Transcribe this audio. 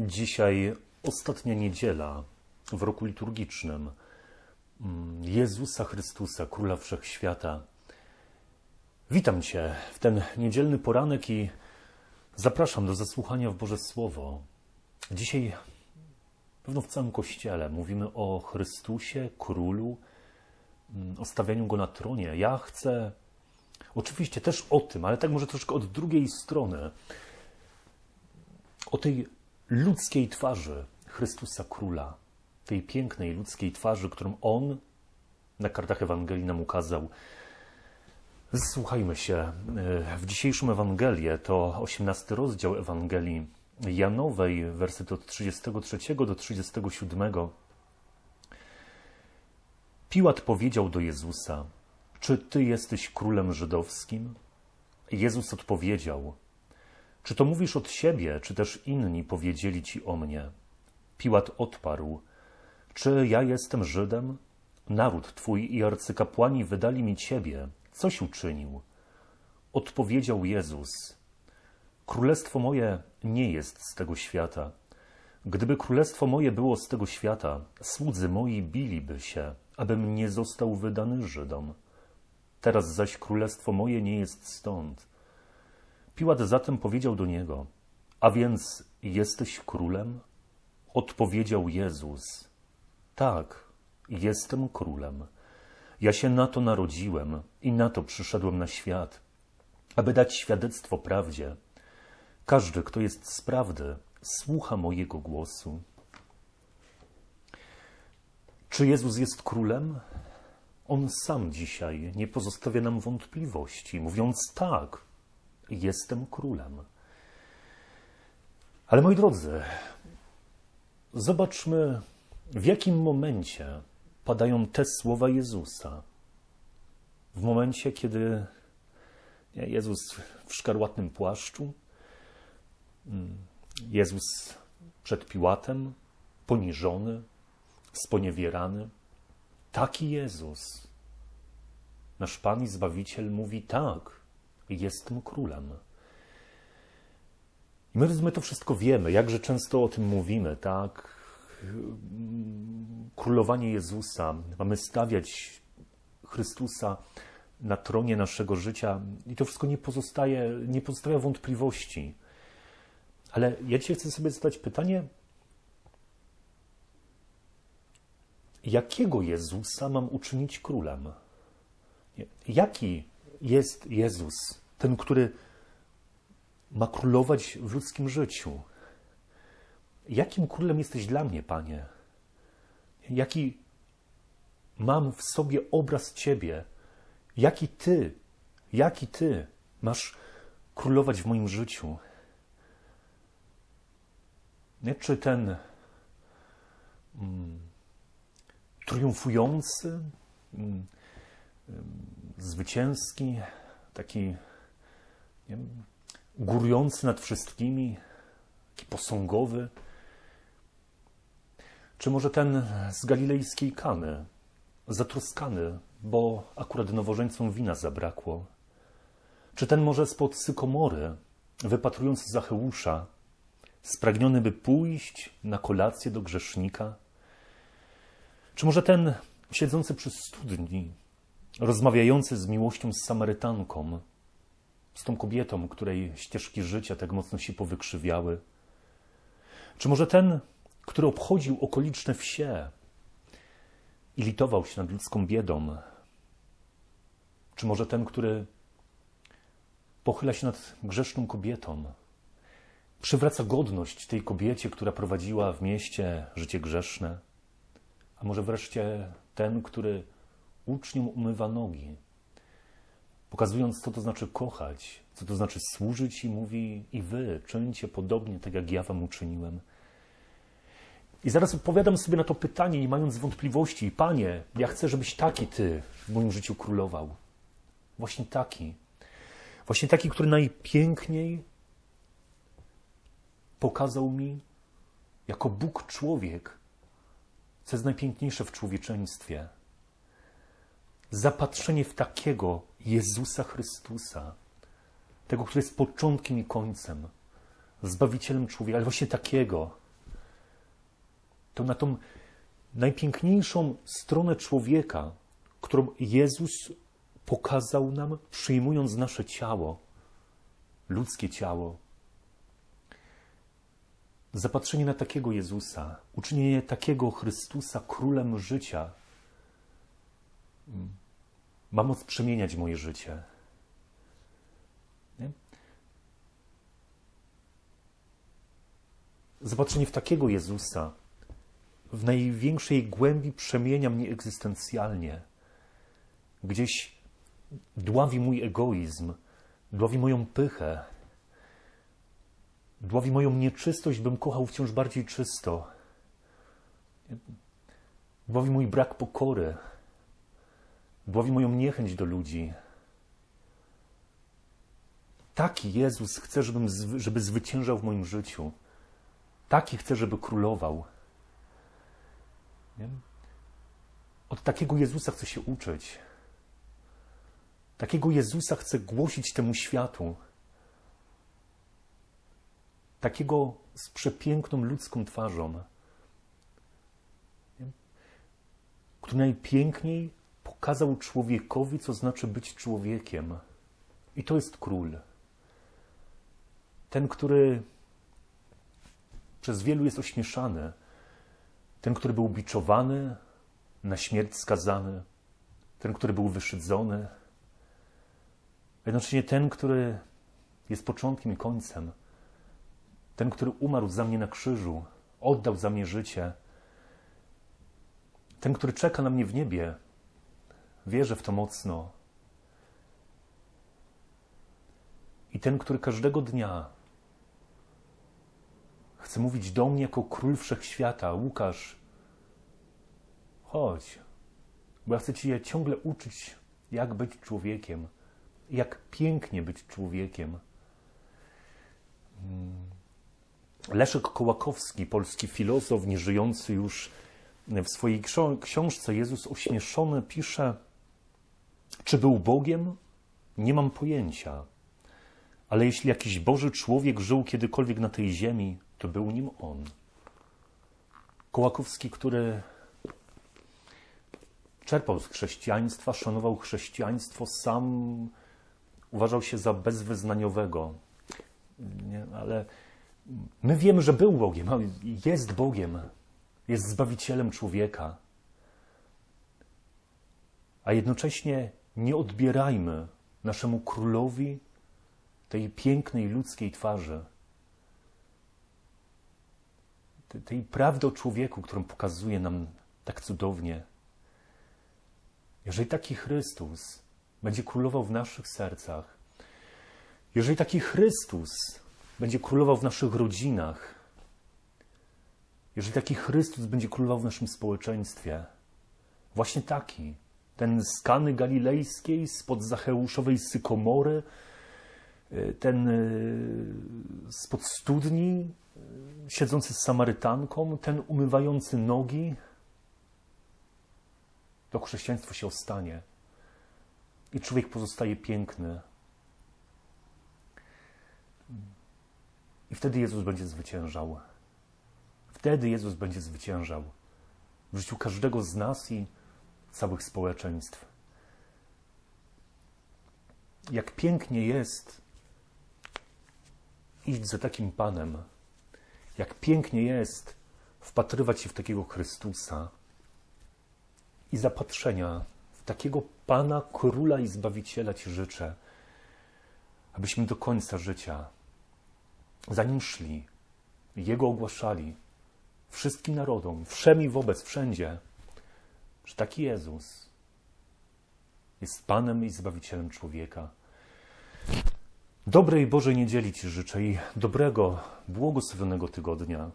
Dzisiaj ostatnia niedziela w roku liturgicznym mm, Jezusa Chrystusa, Króla Wszechświata. Witam Cię w ten niedzielny poranek i zapraszam do zasłuchania w Boże Słowo. Dzisiaj, pewno w całym Kościele, mówimy o Chrystusie, Królu, mm, o stawianiu Go na tronie. Ja chcę oczywiście też o tym, ale tak może troszkę od drugiej strony. O tej ludzkiej twarzy Chrystusa Króla, tej pięknej ludzkiej twarzy, którą On na kartach Ewangelii nam ukazał. Słuchajmy się w dzisiejszą Ewangelię, to 18 rozdział Ewangelii Janowej, wersety od 33 do 37. Piłat powiedział do Jezusa: Czy ty jesteś królem żydowskim? Jezus odpowiedział: czy to mówisz od siebie, czy też inni powiedzieli ci o mnie? Piłat odparł: Czy ja jestem Żydem? Naród twój i arcykapłani wydali mi ciebie. Coś uczynił? Odpowiedział Jezus: Królestwo moje nie jest z tego świata. Gdyby królestwo moje było z tego świata, słudzy moi biliby się, abym nie został wydany Żydom. Teraz zaś królestwo moje nie jest stąd. Piłat zatem powiedział do niego: A więc jesteś królem? Odpowiedział Jezus: Tak, jestem królem. Ja się na to narodziłem i na to przyszedłem na świat, aby dać świadectwo prawdzie. Każdy, kto jest z prawdy, słucha mojego głosu. Czy Jezus jest królem? On sam dzisiaj nie pozostawia nam wątpliwości, mówiąc tak, jestem królem. Ale moi drodzy, zobaczmy, w jakim momencie padają te słowa Jezusa. W momencie, kiedy Jezus w szkarłatnym płaszczu, mm, Jezus przed Piłatem, poniżony, sponiewierany. Taki Jezus, nasz Pan i Zbawiciel, mówi tak, jestem królem. I my, my to wszystko wiemy, jakże często o tym mówimy, tak? Królowanie Jezusa, mamy stawiać Chrystusa na tronie naszego życia i to wszystko nie pozostaje, nie pozostawia wątpliwości. Ale ja dzisiaj chcę sobie zadać pytanie, jakiego Jezusa mam uczynić królem? Jaki jest Jezus, ten, który ma królować w ludzkim życiu. Jakim królem jesteś dla mnie, Panie? Jaki mam w sobie obraz Ciebie? Jaki Ty, jaki Ty masz królować w moim życiu? Nie? Czy ten mm, triumfujący, mm, zwycięski, taki wiem, górujący nad wszystkimi, taki posągowy? Czy może ten z galilejskiej Kany, zatroskany, bo akurat nowożeńcom wina zabrakło? Czy ten może spod sykomory, wypatrując Zacheusza, spragniony by pójść na kolację do grzesznika? Czy może ten siedzący przy studni, rozmawiający z miłością z Samarytanką, z tą kobietą, której ścieżki życia tak mocno się powykrzywiały? Czy może ten, który obchodził okoliczne wsie i litował się nad ludzką biedą? Czy może ten, który pochyla się nad grzeszną kobietą, przywraca godność tej kobiecie, która prowadziła w mieście życie grzeszne? A może wreszcie ten, który uczniom umywa nogi, pokazując, co to znaczy kochać, co to znaczy służyć i mówi i wy czyńcie podobnie, tak jak ja wam uczyniłem. I zaraz odpowiadam sobie na to pytanie, nie mając wątpliwości. Panie, ja chcę, żebyś taki Ty w moim życiu królował. Właśnie taki. Właśnie taki, który najpiękniej pokazał mi jako Bóg człowiek, co jest najpiękniejsze w człowieczeństwie zapatrzenie w takiego Jezusa Chrystusa, tego, który jest początkiem i końcem, zbawicielem człowieka, ale właśnie takiego, to na tą najpiękniejszą stronę człowieka, którą Jezus pokazał nam, przyjmując nasze ciało, ludzkie ciało. Zapatrzenie na takiego Jezusa, uczynienie takiego Chrystusa królem życia, ma moc przemieniać moje życie. Nie? Zobaczenie w takiego Jezusa w największej głębi przemienia mnie egzystencjalnie. Gdzieś dławi mój egoizm, dławi moją pychę, dławi moją nieczystość, bym kochał wciąż bardziej czysto. Dławi mój brak pokory, dławi moją niechęć do ludzi. Taki Jezus chce, żebym, żeby zwyciężał w moim życiu. Taki chce, żeby królował. Nie? Od takiego Jezusa chcę się uczyć. Takiego Jezusa chcę głosić temu światu. Takiego z przepiękną ludzką twarzą, który najpiękniej pokazał człowiekowi, co znaczy być człowiekiem. I to jest król. Ten, który przez wielu jest ośmieszany. Ten, który był biczowany, na śmierć skazany. Ten, który był wyszydzony. Jednocześnie ten, który jest początkiem i końcem. Ten, który umarł za mnie na krzyżu, oddał za mnie życie. Ten, który czeka na mnie w niebie. Wierzę w to mocno. I ten, który każdego dnia chce mówić do mnie jako król wszechświata: Łukasz, chodź, bo ja chcę Cię ciągle uczyć, jak być człowiekiem, jak pięknie być człowiekiem. Mm. Leszek Kołakowski, polski filozof, nieżyjący już w swojej ksią- książce Jezus ośmieszony, pisze: Czy był Bogiem? Nie mam pojęcia. Ale jeśli jakiś Boży człowiek żył kiedykolwiek na tej ziemi, to był nim on. Kołakowski, który czerpał z chrześcijaństwa, szanował chrześcijaństwo, sam uważał się za bezwyznaniowego. Nie, ale my wiemy, że był Bogiem, jest Bogiem, jest zbawicielem człowieka. A jednocześnie nie odbierajmy naszemu królowi tej pięknej ludzkiej twarzy, te- tej prawdy o człowieku, którą pokazuje nam tak cudownie. Jeżeli taki Chrystus będzie królował w naszych sercach, jeżeli taki Chrystus będzie królował w naszych rodzinach, jeżeli taki Chrystus będzie królował w naszym społeczeństwie, właśnie taki, ten z Kany Galilejskiej, spod Zacheuszowej Sykomory, y, ten y, spod studni, y, siedzący z Samarytanką, ten umywający nogi, to chrześcijaństwo się ostanie i człowiek pozostaje piękny. I wtedy Jezus będzie zwyciężał. Wtedy Jezus będzie zwyciężał w życiu każdego z nas i całych społeczeństw. Jak pięknie jest iść za takim Panem. Jak pięknie jest wpatrywać się w takiego Chrystusa i zapatrzenia w takiego Pana, Króla i Zbawiciela Ci życzę, abyśmy do końca życia za Nim szli, Jego ogłaszali wszystkim narodom, wszemi wobec, wszędzie, że taki Jezus jest Panem i Zbawicielem człowieka. Dobrej Bożej niedzieli Ci życzę i dobrego, błogosławionego tygodnia.